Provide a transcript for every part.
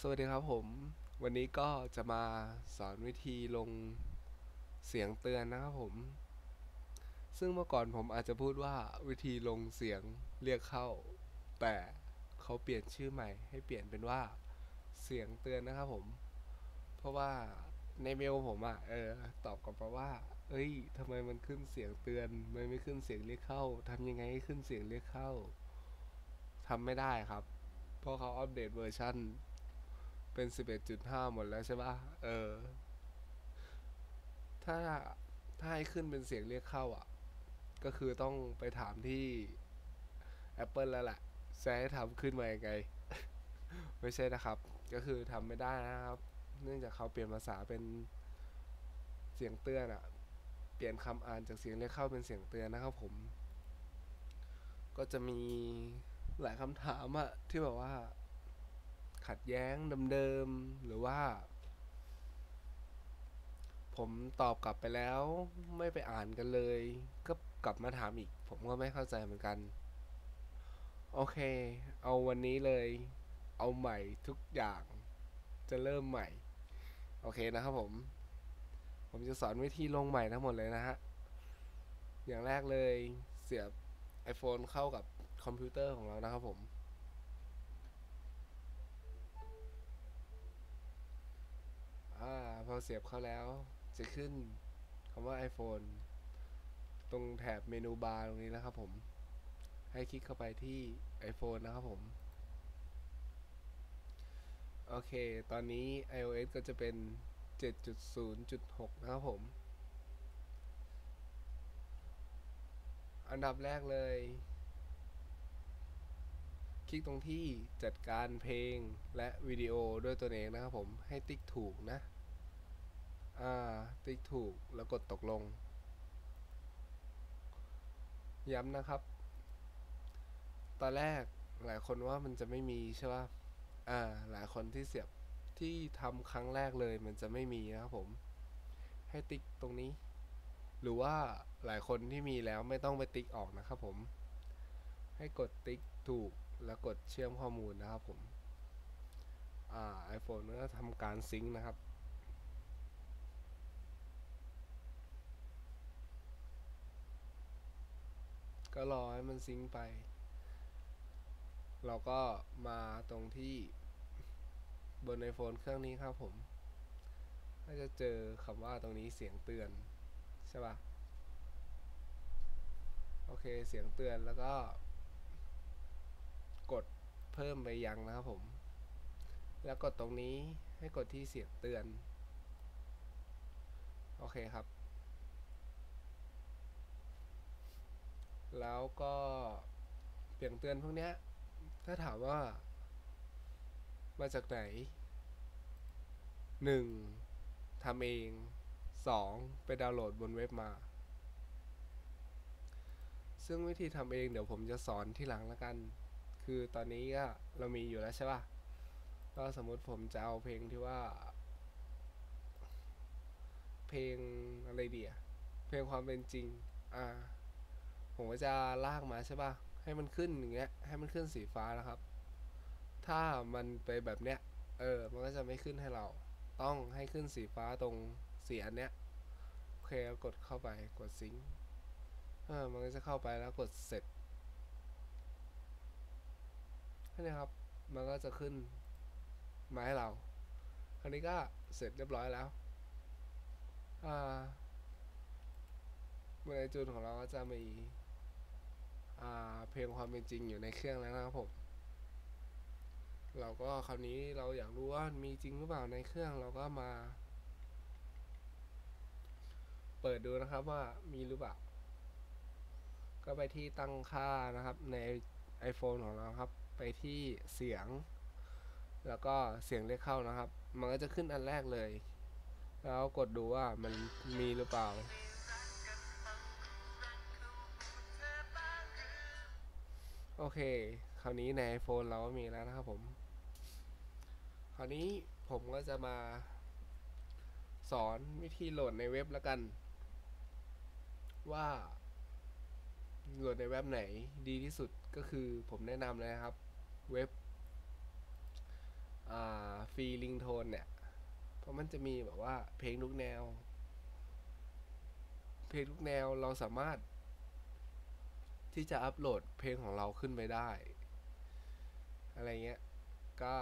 สวัสดีครับผม วันนี้ก็จะมาสอนวิธีลงเสียงเตือนนะครับผม ซึ่งเมื่อก่อนผมอาจจะพูดว่าวิธีลงเสียงเรียกเข้า แต่เขาเปลี่ยนชื่อใหม่ ให้เปลี่ยนเป็นว่าเสียงเตือนนะครับผม เพราะว่าในเมลผมอะ่ะเออตอบกลับมาว่า เอ้ยทำไมมันขึ้นเสียงเตือนมันไม่ขึ้นเสียงเรียกเข้าทำยังไงให้ขึ้นเสียงเรียกเข้าทำไม่ได้ครับ เพราะเขาอัปเดตเวอร์ชัน เป็น 11.5 หมดแล้วใช่ปะเออ ถ้าถ้าให้ขึ้นเป็นเสียงเรียกเข้าอะ ก็คือต้องไปถามที่ Apple แล้วแหละจะให้ทำขึ้นมายังไง ไม่ใช่นะครับ ก็คือทำไม่ได้นะครับ เนื่องจากเขาเปลี่ยนภาษาเป็นเสียงเตือนอะเปลี่ยนคำอ่านจากเสียงเรียกเข้าเป็นเสียงเตือนนะครับผม ก็จะมีหลายคำถามอะที่แบบว่า ขัดแย้งเดิมๆหรือว่า ผมตอบกลับไปแล้ว ไม่ไปอ่านกันเลย ก็กลับมาถามอีก ผมก็ไม่เข้าใจเหมือนกัน โอเค เอาวันนี้เลย เอาใหม่ทุกอย่าง จะเริ่มใหม่ โอเคนะครับผม ผมจะสอนวิธีลงใหม่ทั้งหมดเลยนะฮะ อย่างแรกเลยเสียบ iPhone เข้ากับคอมพิวเตอร์ของเรานะครับผม่าพอเสียบเข้าแล้ว จะขึ้นคำว่า iPhone ตรงแถบเมนูบาร์ตรงนี้นะครับผม ให้คลิกเข้าไปที่ iPhone นะครับผม โอเค ตอนนี้ iOS ก็จะเป็น 7.0.6 นะครับผม อันดับแรกเลย คลิกตรงที่จัดการเพลงและวิดีโอด้วยตัวเองนะครับผม ให้ติ๊กถูกนะ อ่า ติ๊กถูกแล้วกดตกลง ย้ำนะครับ ตอนแรกหลายคนว่ามันจะไม่มีใช่ป่ะ อ่า หลายคนที่เสียบที่ทำครั้งแรกเลยมันจะไม่มีนะครับผม ให้ติ๊กตรงนี้ หรือว่าหลายคนที่มีแล้วไม่ต้องไปติ๊กออกนะครับผม ให้กดติ๊กถูกแล้วกดเชื่อมข้อมูลนะครับผม อ่า iPhone ก็ทำการซิงค์นะครับ ก็รอให้มันซิงค์ไป เราก็มาตรงที่บน iPhone เครื่องนี้ครับผมก็จะเจอคำว่าตรงนี้เสียงเตือน ใช่ปะโอเคเสียงเตือนแล้วก็ กดเพิ่มไปยังนะครับผม แล้วกดตรงนี้ให้กดที่เสียงเตือน โอเคครับ แล้วก็เสียงเตือนพวกเนี้ย ถ้าถามว่า มาจากไหนหนึ่งทำเองสองไปดาวน์โหลดบนเว็บมา ซึ่งวิธีทำเองเดี๋ยวผมจะสอนที่หลังล้วกัน คือตอนนี้ก็เรามีอยู่แล้วใช่ป่ะก็สมมุติผมจะเอาเพลงที่ว่า เพลงอะไรเดียเพลงความเป็นจริง อ่า ผมก็จะลากมาใช่ป่ะ ให้มันขึ้นอย่างเงี้ย ให้มันขึ้นสีฟ้านะครับ ถ้ามันไปแบบเนี้ย เออ มันก็จะไม่ขึ้นให้เรา ต้องให้ขึ้นสีฟ้าตรงสีอันเนี้ย โอเคกดเข้าไป กดซิงค์เออ มันก็จะเข้าไปแล้วกดเสร็จแค่นี้ครับ มันก็จะขึ้นมาให้เรา คราวนี้ก็เสร็จเรียบร้อยแล้ว อ่าเมื่อไอจูนของเราก็จะมี เพลงความเป็นจริงอยู่ในเครื่องแล้วนะครับผม เราก็คราวนี้เราอยากรู้ว่ามีจริงหรือเปล่าในเครื่องเราก็มา เปิดดูนะครับว่ามีหรือเปล่า ก็ไปที่ตั้งค่านะครับ ใน iPhone ของเราครับ ไปที่เสียง แล้วก็เสียงเรียกเข้านะครับ มันก็จะขึ้นอันแรกเลย แล้วกดดูว่ามันมีหรือเปล่า โอเค คราวนี้ใน iPhone เราก็มีแล้วนะครับผม คราวนี้ผมก็จะมา สอนวิธีโหลดในเว็บแล้วกัน ว่าโหลดในเว็บไหนดีที่สุดก็คือผมแนะนำเลยนะครับ เว็บฟรีลิงโทนเนี่ย เพราะมันจะมีแบบว่าเพลงทุกแนว เพลงทุกแนวเราสามารถ ที่จะอัปโหลดเพลงของเราขึ้นไปได้ อะไรเงี้ย ก็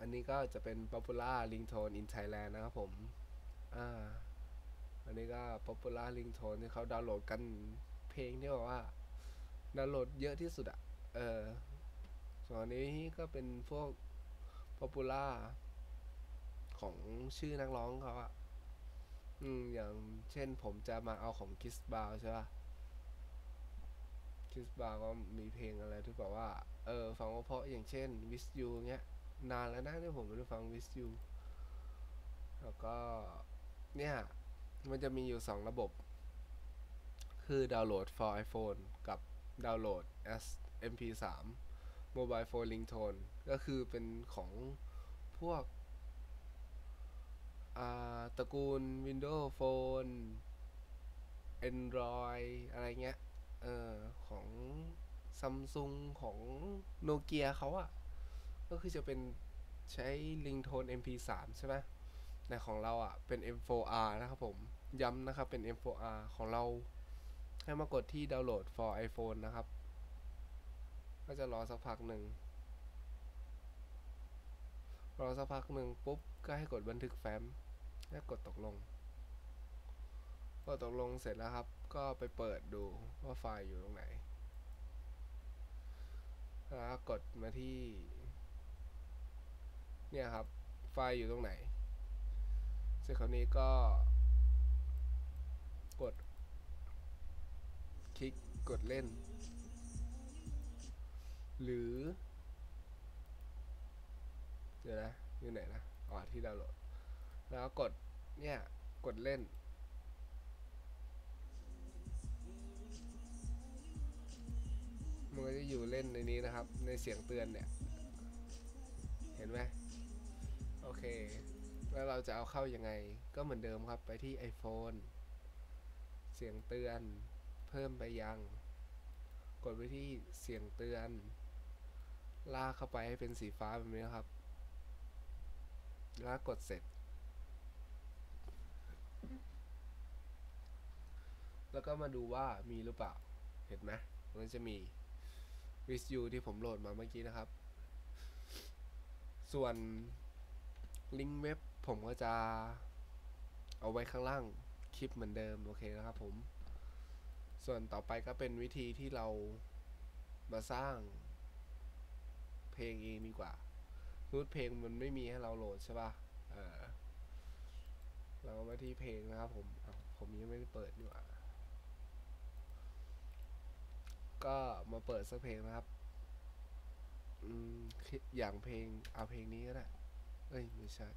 อันนี้ก็จะเป็น popular ringtone in Thailand นะครับผม อ่า อันนี้ก็ popular ringtone ที่เขาดาวน์โหลดกันเพลงที่แบบว่าดาวน์โหลดเยอะที่สุดอะเออ ส่วนนี้ก็เป็นพวก popular ของชื่อนักร้องเขาอะ อืมอย่างเช่นผมจะมาเอาของ Kiss Bar ใช่ป่ะ Kiss Bar ก็มีเพลงอะไรที่แบบว่า เออ ฟังเพราะอย่างเช่น With You เงี้ย นานแล้วนะที่ผมไม่ได้ฟัง With You แล้วก็ เนี่ย มันจะมีอยู่สองระบบ คือดาวน์โหลด for iPhone กับดาวน์โหลด as MP3 Mobile Phone Ringtone ก็คือเป็นของพวก ตระกูล Windows Phone Android อะไรเงี้ยเออของ Samsung ของ Nokia เขาอะก็คือจะเป็นใช้ Ringtone MP3 ใช่ไหมแต่ของเราอะเป็น M4R นะครับผม ย้ำนะครับเป็น M4R ของเรา ให้มากดที่ดาวน์โหลด for iPhone นะครับ ก็จะรอสักพักหนึ่ง รอสักพักหนึ่งปุ๊บ ก็ให้กดบันทึกแฟ้ม แล้วกดตกลงพอตกลงเสร็จแล้วครับ ก็ไปเปิดดูว่าไฟล์อยู่ตรงไหน แล้วกดมาที่ เนี่ยครับ ไฟล์อยู่ตรงไหน เสร็จคราวนี้ก็ กด คลิกกดเล่น หรือ เดี๋ยวนะ อยู่ไหนนะ อ๋อ ที่ดาวน์โหลด แล้วกดเนี่ย กดเล่น มันก็จะอยู่เล่นในนี้นะครับ ในเสียงเตือนเนี่ย เห็นไหมโอเค แล้วเราจะเอาเข้ายังไง ก็เหมือนเดิมครับไปที่ iPhone เสียงเตือนเพิ่มไปยัง กดไปที่เสียงเตือน ลากเข้าไปให้เป็นสีฟ้าแบบนี้นะครับ แล้วกดเสร็จ แล้วก็มาดูว่ามีหรือเปล่า เห็นไหมมันจะมี with you ที่ผมโหลดมาเมื่อกี้นะครับ ส่วนลิงก์เว็บผมก็จะเอาไว้ข้างล่างคลิปเหมือนเดิม โอเคนะครับผม ส่วนต่อไปก็เป็นวิธีที่เรามาสร้างเพลงเองดีกว่ารูทเพลงมันไม่มีให้เราโหลดใช่ป่ะ เออ เราก็มาที่เพลงนะครับผมผมยังไม่ได้เปิดนี่หว่าก็มาเปิดสักเพลงนะครับ อืม อย่างเพลง เอาเพลงนี้ก็ได้ เอ้ย ไม่ใช่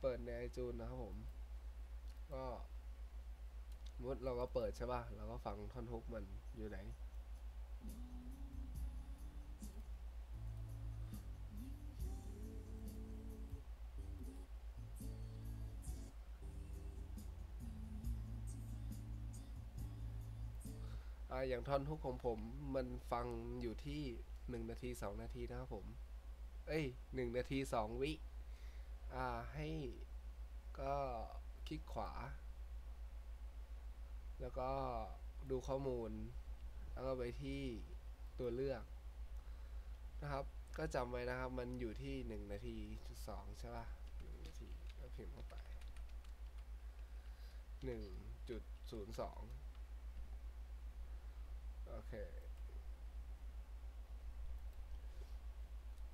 เปิดในไอจูนนะครับผม ก็มมุดเราก็เปิดใช่ป่ะ เราก็ฟังท่อนฮุกมันอยู่ไหน ออย่างท่อนฮุกของผมมันฟังอยู่ที่หนึ่งนาทีสองนาทีนะครับผม เอ้ยหนึ่งนาทีสองวิ อ่าให้ก็คลิกขวา แล้วก็ดูข้อมูล แล้วก็ไปที่ตัวเลือกนะครับ ก็จำไว้นะครับ มันอยู่ที่หนึ่งนาทีจุดสองใช่ป่ะหนึ่งนาทีก็พิมพ์เข้าไปหนึ่งจุดศูนย์สอง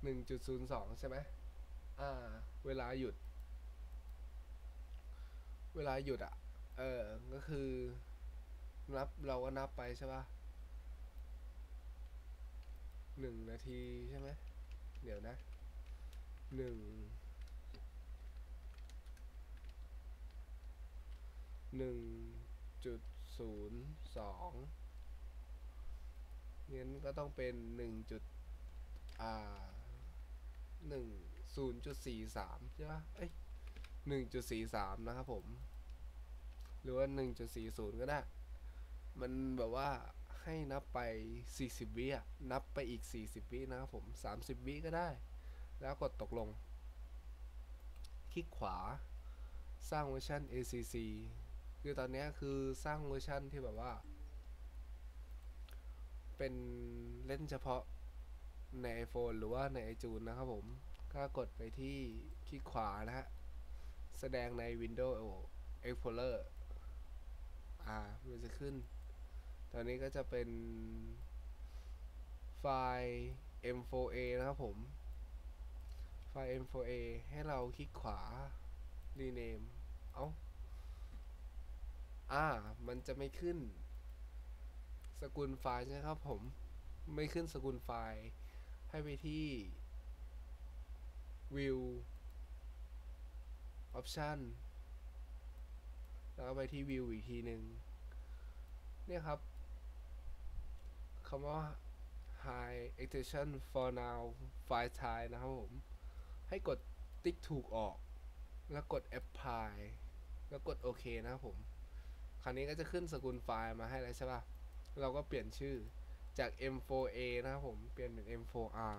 หนึ่งจุดศูนย์สองใช่ไหมอ่า เวลาหยุด เวลาหยุดอะ เออ ก็คือ นับเราก็นับไปใช่ป่ะหนึ่งนาทีใช่ไหม เดี๋ยวนะหนึ่งหนึ่งจุดศูนย์สอง งั้นก็ต้องเป็นหนึ่งจุดอ่าหนึ่งศูนย์จุดสี่สามใช่ปะเอ้ยหนึ่งจุดสี่สามนะครับผม หรือว่าหนึ่งจุดสี่ศูนย์ก็ได้ มันแบบว่าให้นับไป40วิอะนับไปอีก40วินะครับผม30วิก็ได้ แล้วกดตกลง คลิกขวา สร้างเวอร์ชัน ACC คือตอนนี้คือสร้างเวอร์ชันที่แบบว่า เป็นเล่นเฉพาะใน iPhone หรือว่าใน iTunes นะครับผม ก็กดไปที่คลิกขวานะฮะ แสดงใน Windows Explorer อ่า มันจะขึ้น ตอนนี้ก็จะเป็นไฟล์ M4A นะครับผม ไฟล์ M4A ให้เราคลิกขวา rename เอ้า อ่า มันจะไม่ขึ้น สกุลไฟล์ใช่ไหมครับผม ไม่ขึ้นสกุลไฟล์ ให้ไปที่ view option แล้วก็ไปที่ view อีกทีหนึ่งเนี่ยครับคำว่า high extension for now file type นะครับผม ให้กดติ๊กถูกออก แล้วกด apply แล้วกดโอเคนะครับผม คราวนี้ก็จะขึ้นสกุลไฟล์มาให้แล้วใช่ป่ะ เราก็เปลี่ยนชื่อจาก M4A นะครับผม เปลี่ยนเป็น M4R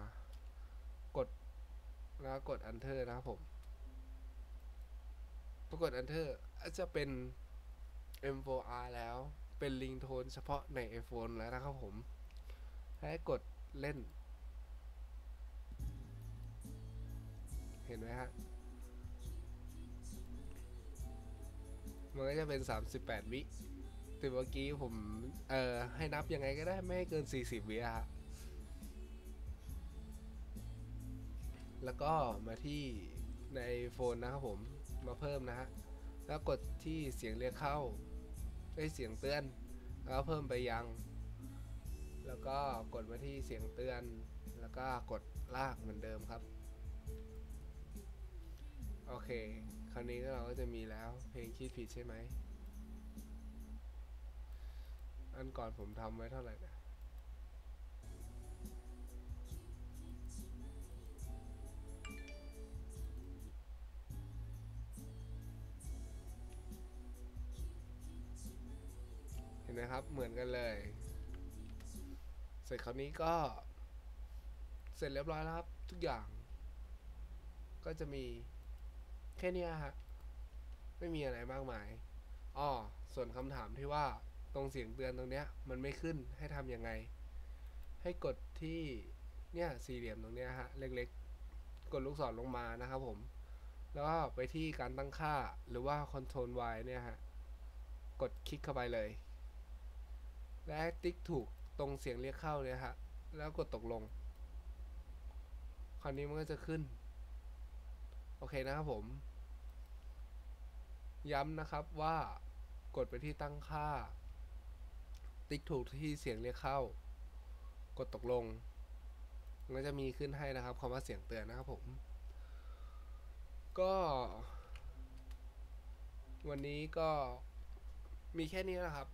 กดแล้วกด enter นะครับผมปรากฏ enter อาจจะเป็น M4R แล้ว เป็นลิงโทนเฉพาะใน iPhone แล้วนะครับผม ให้กดเล่น เห็นไหมฮะ มันก็จะเป็น 38 วิ แต่เมื่อกี้ผม เอ่อ ให้นับยังไงก็ได้ไม่ให้เกิน 40วิอะแล้วก็มาที่ใน iPhone นะครับผมมาเพิ่มนะฮะ แล้วกดที่เสียงเรียกเข้าได้เสียงเตือน แล้วเพิ่มไปยัง แล้วก็กดมาที่เสียงเตือน แล้วก็กดลากเหมือนเดิมครับ โอเค คราวนี้เราก็จะมีแล้วเพลงคิดผิดใช่ไหม อันก่อนผมทำไว้เท่าไหร่นะเห็นไหมครับเหมือนกันเลย เสร็จคราวนี้ก็ เสร็จเรียบร้อยแล้วครับ ทุกอย่าง ก็จะมีแค่นี้ฮะไม่มีอะไรมากมายอ้อส่วนคำถามที่ว่า ตรงเสียงเตือนตรงเนี้ย มันไม่ขึ้นให้ทำยังไง ให้กดที่เนี่ยสี่เหลี่ยมตรงเนี้ยฮะเล็กๆ กดลูกศรลงมานะครับผม แล้วก็ไปที่การตั้งค่าหรือว่า Ctrl Y เนี่ยฮะ กดคลิกเข้าไปเลย และติ๊กถูกตรงเสียงเรียกเข้าเนี่ยฮะ แล้วกดตกลง คราวนี้มันก็จะขึ้น โอเคนะครับผม ย้ำนะครับว่ากดไปที่ตั้งค่า ติ๊กถูกที่เสียงเรียกเข้า กดตกลงมันก็จะมีขึ้นให้นะครับคำว่าเสียงเตือนนะครับผม ก็ วันนี้ก็มีแค่นี้นะครับ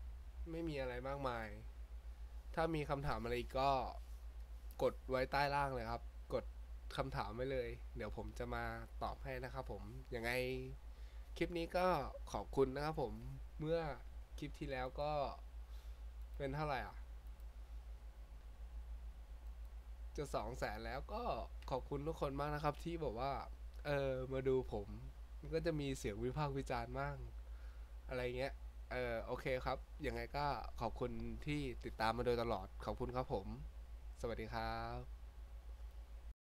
ไม่มีอะไรมากมาย ถ้ามีคำถามอะไรก็กดไว้ใต้ล่างเลยครับ กดคำถามไว้เลย เดี๋ยวผมจะมาตอบให้นะครับผม ยังไงคลิปนี้ก็ขอบคุณนะครับผม เมื่อคลิปที่แล้วก็ เป็นเท่าไหร่อะจะสองแสนแล้วก็ขอบคุณทุกคนมากนะครับ ที่บอกว่า เออมาดูผมมันก็จะมีเสียงวิพากษ์วิจารณ์บ้างอะไรเงี้ย เออโอเคครับ ยังไงก็ขอบคุณที่ติดตามมาโดยตลอด ขอบคุณครับผม สวัสดีครับ